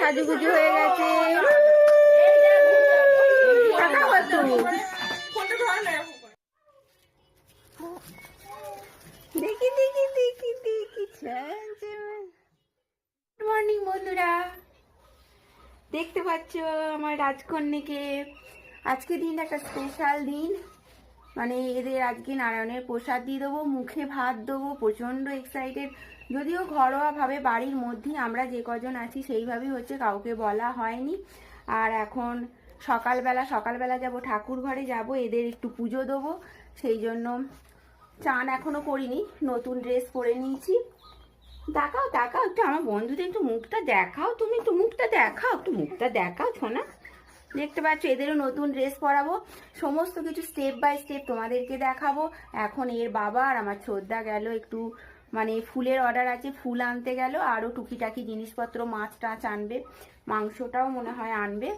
সাজুগুজু হয়ে গেছে। দেখি দেখি দেখি দেখি। গুড মর্নিং বন্ধুরা। দেখতে পাচ্ছ আমার রাজকন্যাকে। আজকে দিন একটা স্পেশাল দিন। মানে এদের আজকে নারায়ণের প্রসাদ দিয়ে দেবো, মুখে ভাত দেবো, প্রচণ্ড এক্সাইটেড যদিও ঘরোয়াভাবে বাড়ির মধ্যেই আমরা যে কজন আছি সেইভাবেই হচ্ছে কাউকে বলা হয়নি। আর এখন সকালবেলা সকালবেলা যাব ঠাকুর ঘরে, যাব এদের একটু পুজো দেবো। সেই জন্য চান এখনও করিনি, নতুন ড্রেস পরে নিয়েছি। দেখাও দেখাও, একটু আমার বন্ধুদের একটু মুখটা দেখাও। তুমি একটু মুখটা দেখাও, একটু মুখটা দেখাও শোনা দেখতে পাচ্ছ, এদেরও নতুন ড্রেস পরাবো। সমস্ত কিছু স্টেপ বাই স্টেপ তোমাদেরকে দেখাবো। এখন এর বাবা আর আমার শ্রদ্ধা গেল, একটু মানে ফুলের অর্ডার আছে, ফুল আনতে গেল, আরও টুকিটাকি জিনিসপত্র, মাছ টাছ আনবে, মাংসটাও মনে হয় আনবে।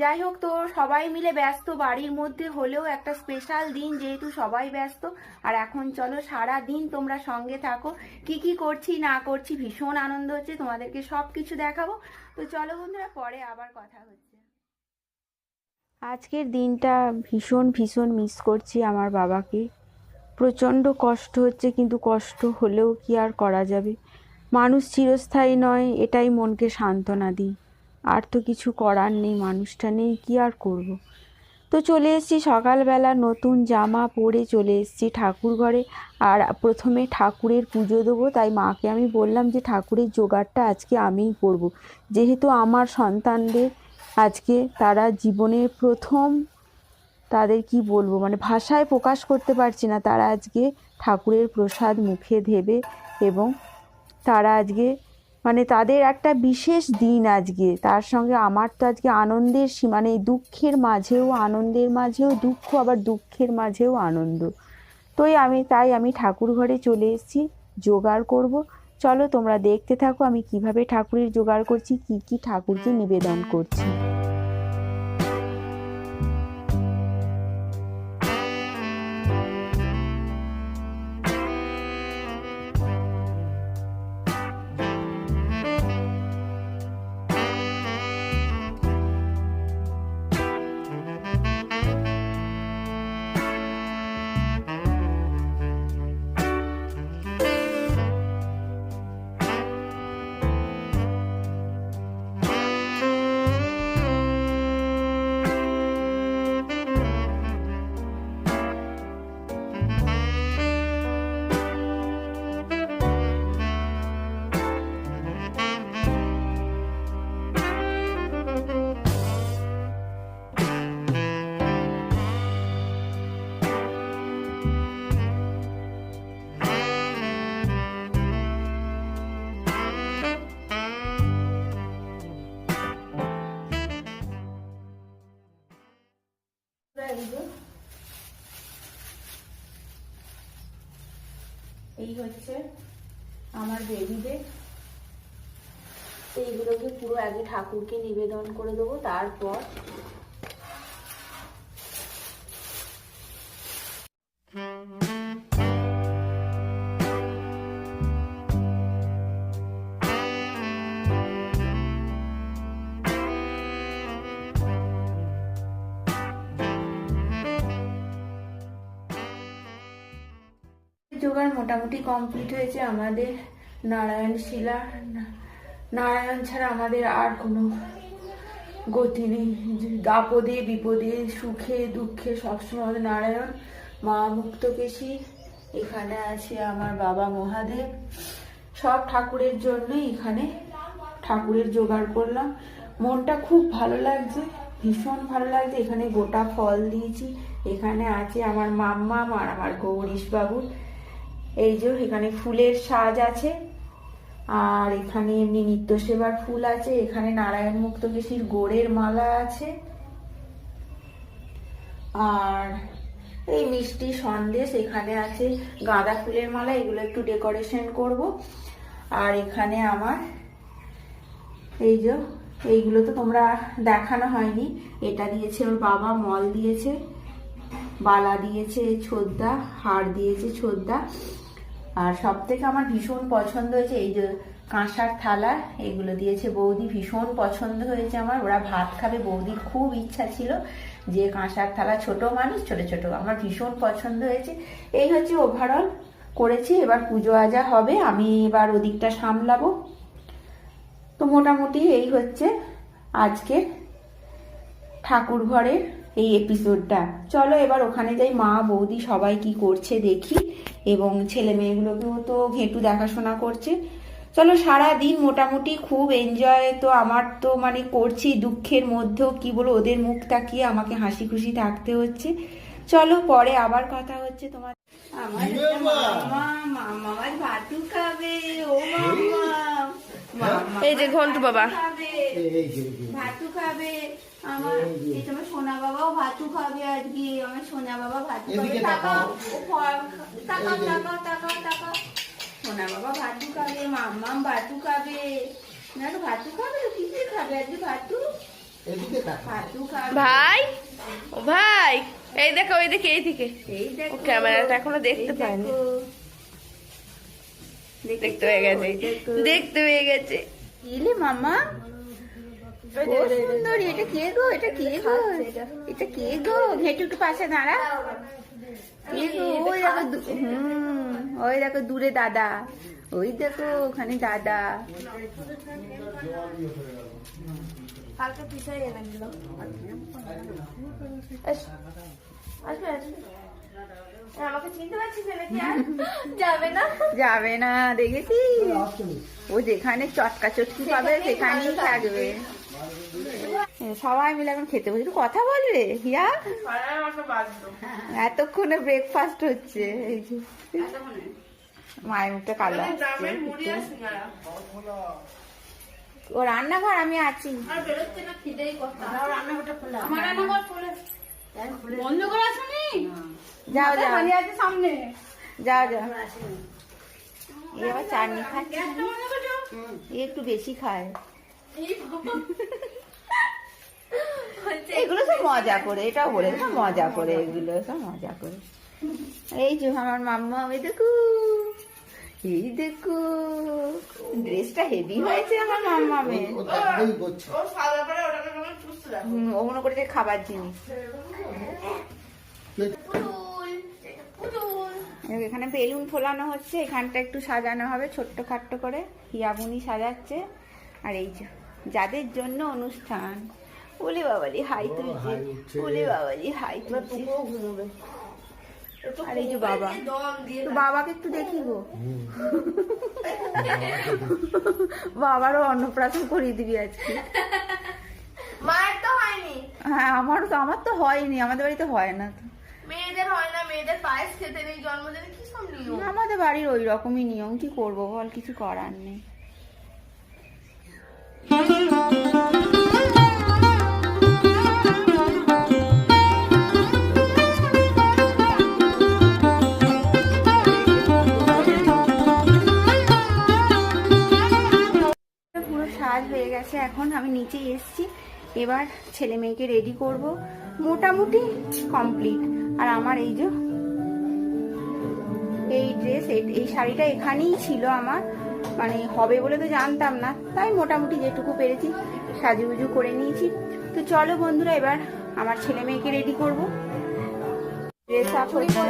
যাই হোক, তো সবাই মিলে ব্যস্ত, বাড়ির মধ্যে হলেও একটা স্পেশাল দিন, যেহেতু সবাই ব্যস্ত। আর এখন চলো সারা দিন তোমরা সঙ্গে থাকো। কি কি করছি, না করছি, ভীষণ আনন্দ হচ্ছে, তোমাদেরকে সব কিছু দেখাবো। তো চলো বন্ধুরা, পরে আবার কথা হচ্ছে। আজকের দিনটা ভীষণ ভীষণ মিস করছি আমার বাবাকে প্রচণ্ড কষ্ট হচ্ছে, কিন্তু কষ্ট হলেও কি আর করা যাবে মানুষ চিরস্থায়ী নয়, এটাই মনকে সান্ত্বনা দিই আর তো কিছু করার নেই, মানুষটা নেই, কি আর করব। তো চলে এসেছি সকালবেলা, নতুন জামা পরে চলে এসেছি ঠাকুর ঘরে আর প্রথমে ঠাকুরের পুজো দেবো, তাই মাকে আমি বললাম যে ঠাকুরের জোগাড়টা আজকে আমিই করব। যেহেতু আমার সন্তানদের আজকে তারা জীবনের প্রথম তাদের কি বলব? মানে ভাষায় প্রকাশ করতে পারছি না। তারা আজকে ঠাকুরের প্রসাদ মুখে দেবে এবং তারা আজকে মানে তাদের একটা বিশেষ দিন আজকে। তার সঙ্গে আমার তো আজকে আনন্দের সীমা নেই দুঃখের মাঝেও আনন্দের মাঝেও দুঃখ, আবার দুঃখের মাঝেও আনন্দ। তোই আমি, তাই আমি ঠাকুর ঘরে চলে এসেছি। জোগাড় করব। চলো তোমরা দেখতে থাকো আমি কীভাবে ঠাকুরের জোগাড় করছি কি কি ঠাকুরকে নিবেদন করছি। এই হচ্ছে আমার বেবিদের এইগুলোকে পুরো আগে ঠাকুরকে নিবেদন করে দেবো। তারপর জোগাড় মোটামুটি কমপ্লিট হয়েছে আমাদের নারায়ণ শিলা নারায়ণ ছাড়া আমাদের আর কোনো গতি নেই। আপদে বিপদে, সুখে, দুঃখে সবসময় আমাদের নারায়ণ, মা মুক্তকেশী, এখানে আছে আমার বাবা মহাদেব। সব ঠাকুরের জন্যই এখানে ঠাকুরের জোগাড় করলাম। মনটা খুব ভালো লাগছে, ভীষণ ভালো লাগছে। এখানে গোটা ফল দিয়েছি। এখানে আছে আমার মাম্মা আর আমার গৌরীশ বাবুর এই যে এখানে ফুলের সাজ আছে, আর এখানে এমনি নিত্য সেবার ফুল আছে, এখানে নারায়ণ মুক্তকেশীর গোড়ের মালা আছে, আর এই মিষ্টি সন্দেশ এখানে আছে, গাঁদা ফুলের মালা, এগুলো একটু ডেকোরেশন করব, আর এখানে আমার এই যে, এইগুলো তো তোমরা দেখানো হয়নি, এটা দিয়েছে ওর বাবা, মল দিয়েছে, বালা দিয়েছে ছোদ্দা, হার দিয়েছে, ছোদ্দা আর সব থেকে আমার ভীষণ পছন্দ হয়েছে এই যে কাঁসার থালা, এগুলো দিয়েছে বৌদি। ভীষণ পছন্দ হয়েছে আমার। ওরা ভাত খাবে বৌদির খুব ইচ্ছা ছিল যে কাঁসার থালা ছোট মানুষ, ছোট ছোট। আমার ভীষণ পছন্দ হয়েছে। এই হচ্ছে ওভারঅল করেছি। এবার পুজো আজা হবে, আমি এবার ওদিকটা সামলাবো। তো মোটামুটি এই হচ্ছে আজকে ঠাকুর ঘরের এই এপিসোডটা চলো এবার ওখানে যাই মা বৌদি সবাই কি করছে দেখি। এবং ছেলে মেয়েগুলোকেও তো ঘেঁটু দেখাশোনা করছে। চলো সারা দিন মোটামুটি খুব এনজয় তো আমার তো মানে করছি দুঃখের মধ্যেও কি বলো ওদের মুখ তাকিয়ে আমাকে হাসি খুশি থাকতে হচ্ছে। চলো পরে আবার কথা হচ্ছে তোমার। আমার মামা মামা ভাতু খাবে ও মামা। মামা এই যে ঘন্টু বাবা। ভাতু খাবে আমার এই তোমার সোনা বাবাও ভাতু খাবে আজকে আমার সোনা বাবা ভাতু খাবে। তাকাও তাকাও। তাকাও তাকাও তাকাও তাকাও সোনা বাবা ভাতু খাবে মাম্মাম ভাতু খাবে। না তো ভাতু খাবে কি দিয়ে খাবে আজকে ভাতু? এদিকে তাকা ভাতু খাবে। ভাই ও ভাই এই দেখো ওই দিকে। এই দিকে ও ক্যামেরাটা এখনও দেখতে পায়নি। দেখতে হয়ে গেছে। দেখতে হয়ে গেছে। ইলে মামা সুন্দরী এটা কে গো? এটা কে গো? এটা কে গো? ঘেটু একটু পাশে দাঁড়া। কে গো? ওই দেখো হুম ওই দেখো দূরে দাদা। ওই দেখো ওখানে দাদা। যাবে না। দেখেছি ও যেখানে চটকা চটকি পাবে সেখানেই থাকবে। সবাই মিলে এখন খেতে বসে। কথা বল রে হিয়া। এতক্ষণে ব্রেকফাস্ট হচ্ছে এই যে। মায়ের মুখটা কালো ও রান্নাঘর আমি আছি। আর বেরোচ্ছে না খিদেই কথা আমার রান্নাঘর বন্ধ করে আসুনি যাও যাও। আছে সামনে। যাও যাও। এই আবার চাটনি খাচ্ছে। এ একটু বেশি খায়। এগুলো সব মজা করে এটাও বলে সব মজা করে এগুলো সব মজা করে। এই যে আমার মাম্মা ওই দেখু এই দেখো ড্রেসটা হেভি হয়েছে আমার মাম্মামের ও তাকাই করছে ও সাদা পরে ওটাকে কেমন চুষতে দেখো। হুম, ও মনে করে খাবার জিনিস। এখানে বেলুন ফোলানো হচ্ছে এখানটা একটু সাজানো হবে ছোট্ট খাট্ট করে। হিয়াবুনি সাজাচ্ছে। আর এই যে যাদের জন্য অনুষ্ঠান। ওলে বাবালি হাই তুলছে হাই ওলে বাবালি হাই তুলছে আর এই যে বাবা তো বাবাকে একটু দেখি গো বাবারও অন্নপ্রাশন করিয়ে দিবি আজকে মায়ের তো হয়নি হ্যাঁ আমারও তো আমার তো হয়নি আমাদের বাড়িতে হয় না তো মেয়েদের হয় না মেয়েদের পায়েস খেতে নেই জন্মদিনে কি সব নিয়ম আমাদের বাড়ির ওই রকমই নিয়ম কি করব বল কিছু করার নেই নিচে এসেছি। এবার ছেলে মেয়েকে রেডি করব। মোটামুটি কমপ্লিট আর আমার এই যে এই ড্রেস এই শাড়িটা এখানেই ছিল আমার। মানে হবে বলে তো জানতাম না। তাই মোটামুটি যেটুকু পেরেছি সাজুগুজু করে নিয়েছি। তো চলো বন্ধুরা, এবার আমার ছেলে মেয়েকে রেডি করব। ড্রেস আপ হয়েছে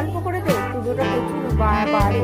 অল্প করে দেয় পুজোটা প্রচুর বাড়ে।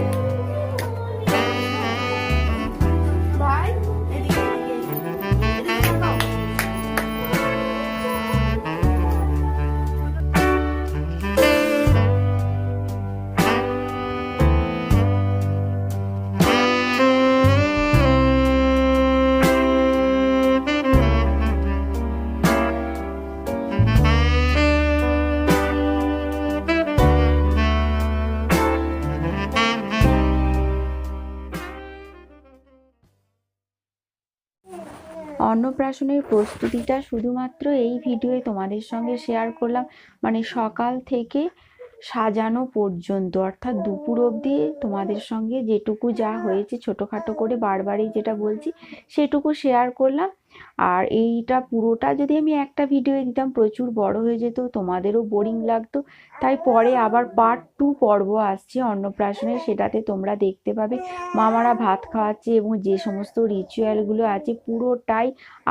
অন্নপ্রাশনের প্রস্তুতিটা শুধুমাত্র এই ভিডিওয়ে তোমাদের সঙ্গে শেয়ার করলাম। মানে সকাল থেকে সাজানো পর্যন্ত, অর্থাৎ দুপুর অবধি তোমাদের সঙ্গে যেটুকু যা হয়েছে, ছোটোখাটো করে বারবারই যেটা বলছি, সেটুকু শেয়ার করলাম। আর এইটা পুরোটা যদি আমি একটা ভিডিও দিতাম, প্রচুর বড় হয়ে যেত, তোমাদেরও বোরিং লাগতো। তাই পরে আবার পার্ট টু পর্ব আসছে অন্নপ্রাশনের সেটাতে তোমরা দেখতে পাবে মামারা ভাত খাওয়াচ্ছে এবং যে সমস্ত রিচুয়ালগুলো আছে, পুরোটাই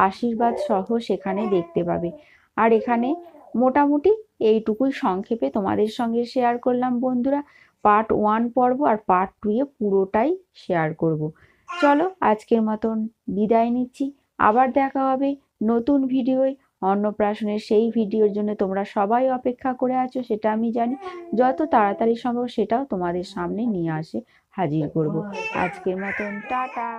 আশীর্বাদ সহ সেখানে দেখতে পাবে। আর এখানে মোটামুটি এইটুকুই সংক্ষেপে তোমাদের সঙ্গে শেয়ার করলাম বন্ধুরা। পার্ট ওয়ান পর্ব আর পার্ট টু এ পুরোটাই শেয়ার করব। চলো আজকের মতন বিদায় নিচ্ছি। আবার দেখা হবে নতুন ভিডিওয়। অন্নপ্রাশনের সেই ভিডিওর জন্য তোমরা সবাই অপেক্ষা করে আছো, সেটা আমি জানি। যত তাড়াতাড়ি সম্ভব সেটাও তোমাদের সামনে নিয়ে আসে হাজির করব। আজকের মতন, টাটা।